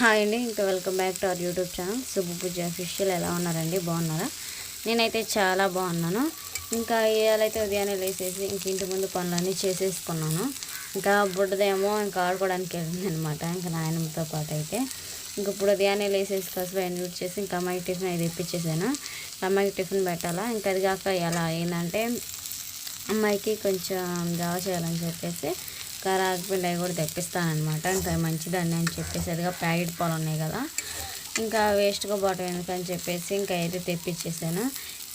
Hi అండి ఇంకా welcome back to our YouTube channel. Shubha Pooja official ఎలా ఉన్నారండి? బాగున్నారా? నేనైతే చాలా బాగున్నాను. ఇంకా ఇవాళైతే ఉదయాన్నే లేసేసి ఇంక ఇంటి ముందు పనులన్నీ చేసేసుకున్నాను. ఇంకా బుడ్డదేమో ఇంకా ఆడుకోవడానికి వెళ్ళింది అనమాట ఇంకా నాయనమ్మతో పాటు అయితే. ఇంక ఇప్పుడు ఉదయాన్నే లేసేసి కసులు అన్ని చేసి ఇంకా అమ్మాయికి టిఫిన్ అయితే ఇప్పించేసాను అమ్మాయికి టిఫిన్ పెట్టాలా? ఇంకా అది కాక ఎలా? ఏంటంటే అమ్మాయికి కొంచెం జావ చేయాలని చెప్పేసి కరాగిపిండి అవి కూడా తెప్పిస్తానమాట ఇంకా మంచిదండి అని చెప్పేసి అదిగా ప్యాకెట్ పాలు ఉన్నాయి కదా. ఇంకా వేస్ట్గా బాటం ఎందుకని చెప్పేసి ఇంకా అయితే తెప్పించేసాను.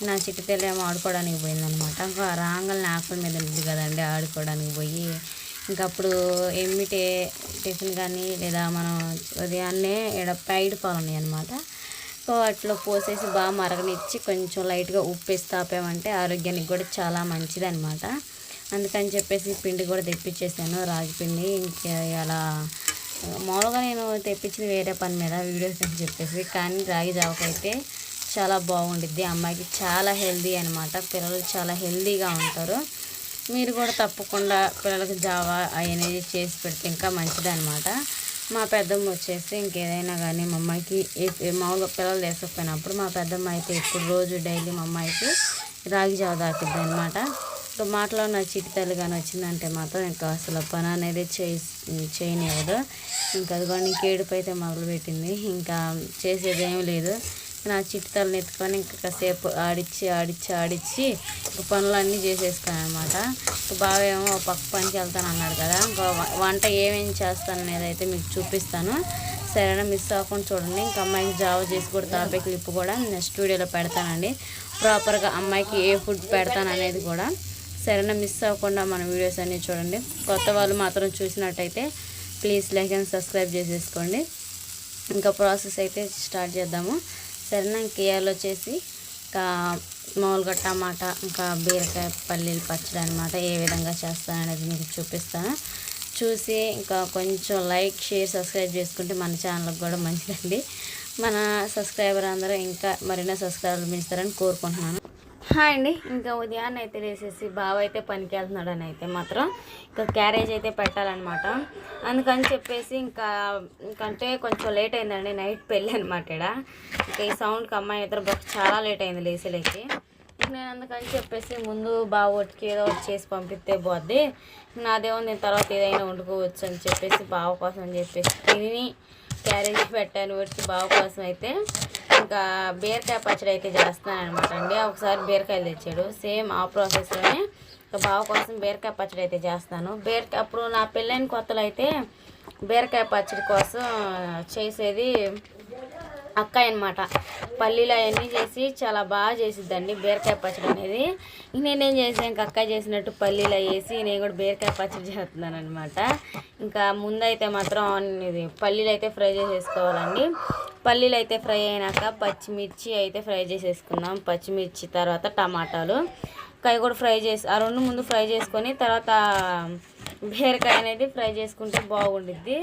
నా చిట్టి ఏమో ఆడుకోవడానికి పోయిందనమాట ఇంకా రాంగల్ని ఆకుల మీద ఉంది కదండి ఆడుకోవడానికి పోయి. ఇంకా అప్పుడు ఎమ్మిటే టిఫిన్ కానీ లేదా మనం ఉదయాన్నే ఇక్కడ ప్యాకెట్ పాలు ఉన్నాయి అనమాట సో అట్లా పోసేసి బాగా మరగనిచ్చి కొంచెం లైట్గా ఉప్పు వేసి తాపామంటే ఆరోగ్యానికి కూడా చాలా మంచిది అనమాట అందుకని చెప్పేసి పిండి కూడా తెప్పించేసాను రాగి పిండి. ఇంకా అలా మామూలుగా నేను తెప్పించింది వేరే పని మీద వీడియోస్ అని చెప్పేసి. కానీ రాగి జావకైతే చాలా బాగుండిద్ది. అమ్మాయికి చాలా హెల్దీ అనమాట పిల్లలు చాలా హెల్దీగా ఉంటారు. మీరు కూడా తప్పకుండా పిల్లలకు జావా అనేది చేసి పెడితే ఇంకా మంచిది అనమాట మా పెద్దమ్మ వచ్చేసి ఇంకేదైనా కానీ మా అమ్మాయికి మామూలుగా పిల్లలు వేసకపోయినప్పుడు మా పెద్దమ్మ అయితే ఇప్పుడు రోజు డైలీ మా అమ్మాయికి రాగి జావ దాకిద్ది అనమాట ఇంకా మాటలో నా చిటితలు కానీ వచ్చిందంటే మాత్రం ఇంకా అసలు పని అనేది చేయి చేయనివ్వదు. ఇంకా అదిగోండి ఇంకేడుపు అయితే మొదలుపెట్టింది. ఇంకా చేసేది ఏం లేదు. నా చిట్టి ఎత్తుకొని ఇంకా కాసేపు ఆడిచ్చి ఆడిచ్చి ఆడిచ్చి పనులన్నీ చేసేస్తాను అనమాట బాగా ఏమో పక్క పనికి వెళ్తాను అన్నాడు కదా. ఇంకా వంట ఏమేమి చేస్తాను అనేది అయితే మీకు చూపిస్తాను. సరేనా మిస్ అవ్వకుండా చూడండి. ఇంకా అమ్మాయికి జావ చేసి కూడా తాపే క్లిప్ కూడా నెక్స్ట్ వీడియోలో పెడతానండి. ప్రాపర్గా అమ్మాయికి ఏ ఫుడ్ పెడతాను అనేది కూడా. సరైన మిస్ అవ్వకుండా మన వీడియోస్ అన్నీ చూడండి. కొత్త వాళ్ళు మాత్రం చూసినట్టయితే ప్లీజ్ లైక్ అండ్ సబ్స్క్రైబ్ చేసేసుకోండి. ఇంకా ప్రాసెస్ అయితే స్టార్ట్ చేద్దాము. సరేనా? ఇంక వచ్చేసి ఇంకా మామూలుగా టమాటా ఇంకా బీరకాయ పల్లీలు పచ్చడి అనమాట ఏ విధంగా చేస్తాను అనేది మీకు చూపిస్తాను. చూసి ఇంకా కొంచెం లైక్ షేర్ సబ్స్క్రైబ్ చేసుకుంటే మన ఛానల్కి కూడా మంచిదండి. మన సబ్స్క్రైబర్ అందరూ ఇంకా మరిన్నో సబ్స్క్రైబర్లు పెంచుతారని కోరుకుంటున్నాను. హాయ్ అండి. ఇంకా ఉదయాన్నే అయితే లేసేసి బావ అయితే పనికి వెళ్తున్నాడు అని అయితే మాత్రం ఇంకా క్యారేజ్ అయితే పెట్టాలన్నమాట. అందుకని చెప్పేసి ఇంకా ఇంకంటే కొంచెం లేట్ అయిందండి. నైట్ పెళ్ళి అనమాట ఇక్కడ ఇంకా ఈ సౌండ్కి అమ్మాయి ఇద్దరు బాగా చాలా లేట్ అయింది లేసేలేకి ఇంక నేను అందుకని చెప్పేసి ముందు బావ ఒట్టికి ఏదో చేసి పంపిస్తే పోద్ది. నాదేమో నేను తర్వాత ఏదైనా వండుకోవచ్చు అని చెప్పేసి బావ కోసం అని చెప్పేసి తిని క్యారేజ్ పెట్టాను. వచ్చి బావ కోసం అయితే ఇంకా బీరకాయ పచ్చడి అయితే చేస్తున్నాను అనమాట అండి. ఒకసారి బీరకాయలు తెచ్చాడు. సేమ్ ఆ ప్రాసెస్లోనే ఇంకా బావ కోసం బీరకాయ పచ్చడి అయితే చేస్తాను బీరకాయ అప్పుడు నా పెళ్ళైన కొత్తలో అయితే బీరకాయ పచ్చడి కోసం చేసేది అక్క అనమాట పల్లీలు అవన్నీ చేసి చాలా బాగా చేసిద్దండి బీరకాయ పచ్చడి అనేది. నేనేం చేసాను ఇంకా అక్క చేసినట్టు పల్లీలు వేసి నేను కూడా బీరకాయ పచ్చడి చేస్తున్నాను అనమాట ఇంకా ముందైతే మాత్రం ఇది పల్లీలు అయితే ఫ్రై చేసేసుకోవాలండి. పల్లీలు అయితే ఫ్రై అయినాక పచ్చిమిర్చి అయితే ఫ్రై చేసేసుకున్నాం పచ్చిమిర్చి తర్వాత టమాటాలు. కాయ కూడా ఫ్రై చేసి ఆ రెండు ముందు ఫ్రై చేసుకొని తర్వాత బీరకాయ అనేది ఫ్రై చేసుకుంటే బాగుండిద్ది.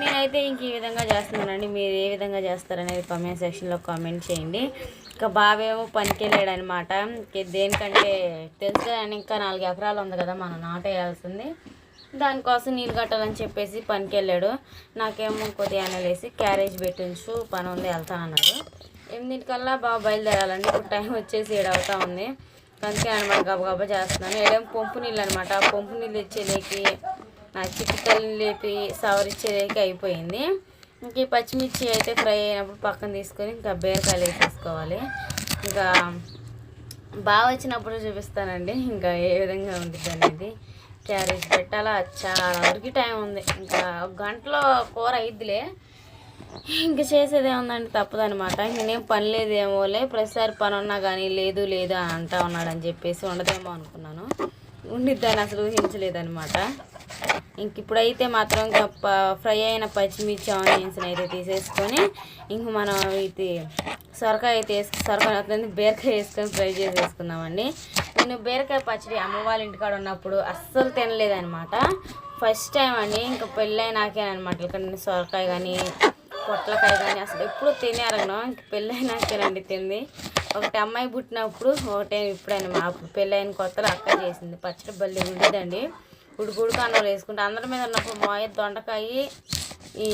నేనైతే ఇంక ఈ విధంగా చేస్తున్నానండి. మీరు ఏ విధంగా చేస్తారనేది కామెంట్ సెక్షన్లో కామెంట్ చేయండి. ఇంకా బావేమో పనికి దేనికంటే తెలుసు అని ఇంకా నాలుగు ఎకరాలు ఉంది కదా మనం నాటేయాల్సింది. దానికోసం నీళ్ళు కట్టాలని చెప్పేసి పనికి వెళ్ళాడు నాకేమో కొద్దిగా అనలేసి క్యారేజ్ పెట్టించు పని ఉంది వెళ్తానన్నాడు. ఎనిమిదింటికల్లా బాగా బయలుదేరాలండి. ఇప్పుడు టైం వచ్చేసి ఏడవుతూ ఉంది. అందుకే అనమాట గబగబా చేస్తున్నాను. ఏడేం పంపు నీళ్ళు అనమాట. పంపు నీళ్ళు ఇచ్చేలేకి నా చిటికలు లేపి సవరిచ్చేలేకి అయిపోయింది. ఇంక ఈ పచ్చిమిర్చి అయితే ఫ్రై అయినప్పుడు పక్కన తీసుకొని ఇంకా బీరకాయలు వేసేసుకోవాలి. ఇంకా బాగా వచ్చినప్పుడు చూపిస్తానండి. ఇంకా ఏ విధంగా ఉంటుంది అనేది క్యారేజ్ పెట్టాలా? చాలా వరకు టైం ఉంది. ఇంకా ఒక గంటలో కూర అయిద్దిలే. ఇంక చేసేదే ఏముందండి? తప్పదనమాట నేనేం పని లేదేమోలే ప్రతిసారి పని ఉన్నా కానీ లేదు లేదు అని అంటా ఉన్నాడని చెప్పేసి ఉండదేమో అనుకున్నాను. ఉండిద్దాన్ని అసలు ఊహించలేదనమాట ఇంక ఇప్పుడైతే మాత్రం ఇంకా ఫ్రై అయిన పచ్చిమిర్చి ఆనియన్స్ని అయితే తీసేసుకొని ఇంక మనం ఇది సొరకాయ అయితే సొరకాయ అవుతుంది బీరకాయ వేసుకొని ఫ్రై చేసేసుకుందామండి. నేను బీరకాయ పచ్చడి అమ్మవాళ్ళ ఇంటికాడ ఉన్నప్పుడు అస్సలు తినలేదనమాట ఫస్ట్ టైం అండి ఇంకా పెళ్ళైనాకేనమాట ఇక్కడ నేను సొరకాయ కానీ పొట్లకాయ కానీ అసలు ఎప్పుడు తినే అరగను. ఇంక పెళ్ళైనాకేనండి తింది. ఒకటి అమ్మాయి పుట్టినప్పుడు ఒకటే ఇప్పుడైనా మా పెళ్ళైన కొత్తలో అక్క చేసింది. పచ్చడి బల్లి ఉండేదండి. ఉడుకు ఉడుకు అన్నం వేసుకుంటే అందరి మీద ఉన్నప్పుడు మాయ దొండకాయ ఈ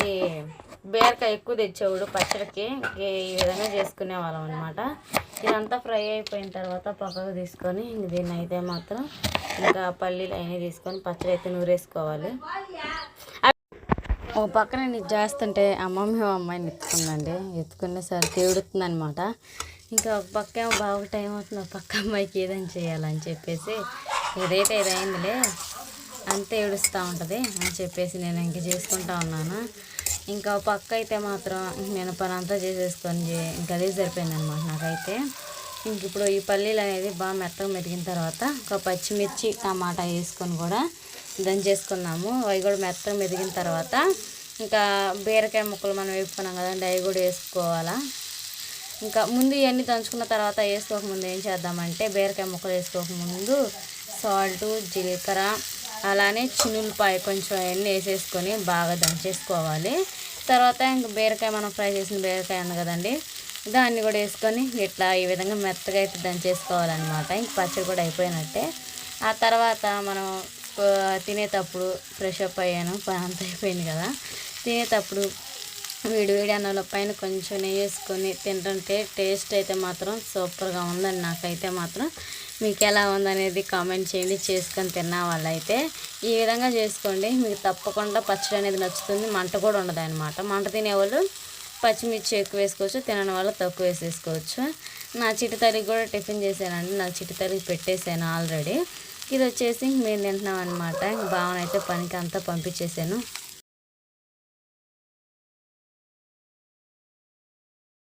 బీరకాయ ఎక్కువ తెచ్చేవాడు పచ్చడికి. ఈ విధంగా చేసుకునే వాళ్ళం అనమాట ఇదంతా ఫ్రై అయిపోయిన తర్వాత పక్కకు తీసుకొని ఇంక దీన్ని అయితే మాత్రం ఇంకా పల్లీలు అయినా తీసుకొని పచ్చడి అయితే నూరేసుకోవాలి. ఓ పక్కన నేను చేస్తుంటే అమ్మమ్మ అమ్మాయిని ఎత్తుకుందండి. ఎత్తుకునే సరికి అనమాట ఇంకా ఒక పక్క ఏమో బాగా టైం అవుతుంది ఒక పక్క అమ్మాయికి ఏదైనా చేయాలని చెప్పేసి ఏదైతే ఏదైందిలే అంతే ఏడుస్తూ ఉంటుంది అని చెప్పేసి నేను ఇంక చేసుకుంటా ఉన్నాను. ఇంకా పక్క అయితే మాత్రం నేను పని అంతా చేసేసుకొని ఇంకా అదే సరిపోయింది అనమాట నాకైతే. ఇంక ఇప్పుడు ఈ పల్లీలు అనేది బాగా మెత్తగా మెరిగిన తర్వాత ఒక పచ్చిమిర్చి టమాటా వేసుకొని కూడా దంచేసుకున్నాము. అవి కూడా మెత్తగా మెదిగిన తర్వాత ఇంకా బీరకాయ ముక్కలు మనం వేపుకున్నాం కదండి అవి కూడా వేసుకోవాలా. ఇంకా ముందు ఇవన్నీ దంచుకున్న తర్వాత వేసుకోకముందు ఏం చేద్దామంటే బీరకాయ ముక్కలు వేసుకోకముందు సాల్ట్ జీలకర్ర అలానే చినులపాయ కొంచెం అవన్నీ వేసేసుకొని బాగా దంచేసుకోవాలి. తర్వాత ఇంకా బీరకాయ మనం ఫ్రై చేసిన బీరకాయ ఉంది కదండి దాన్ని కూడా వేసుకొని ఇట్లా ఈ విధంగా మెత్తగా అయితే దంచేసుకోవాలన్నమాట. ఇంక పచ్చడి కూడా అయిపోయినట్టే. ఆ తర్వాత మనం తినేటప్పుడు ఫ్రెష్ అప్ అయ్యాను. పని అయిపోయింది కదా. తినేటప్పుడు వేడి వేడి అన్నంలో పైన కొంచెం నెయ్యి వేసుకొని తింటుంటే టేస్ట్ అయితే మాత్రం సూపర్గా ఉందండి నాకైతే మాత్రం మీకు ఎలా ఉందనేది కామెంట్ చేయండి. చేసుకొని తిన్న వాళ్ళైతే ఈ విధంగా చేసుకోండి. మీకు తప్పకుండా పచ్చడి అనేది నచ్చుతుంది. మంట కూడా ఉండదు అనమాట మంట తినేవాళ్ళు పచ్చిమిర్చి ఎక్కువ వేసుకోవచ్చు తినని వాళ్ళు తక్కువ వేసేసుకోవచ్చు. నా చిటి తరిగి కూడా టిఫిన్ చేశానండి. నా చిటి తరిగి పెట్టేశాను ఆల్రెడీ. ఇది వచ్చేసి మేము తింటున్నాం అనమాట భావన అయితే పనికి అంతా పంపించేసాను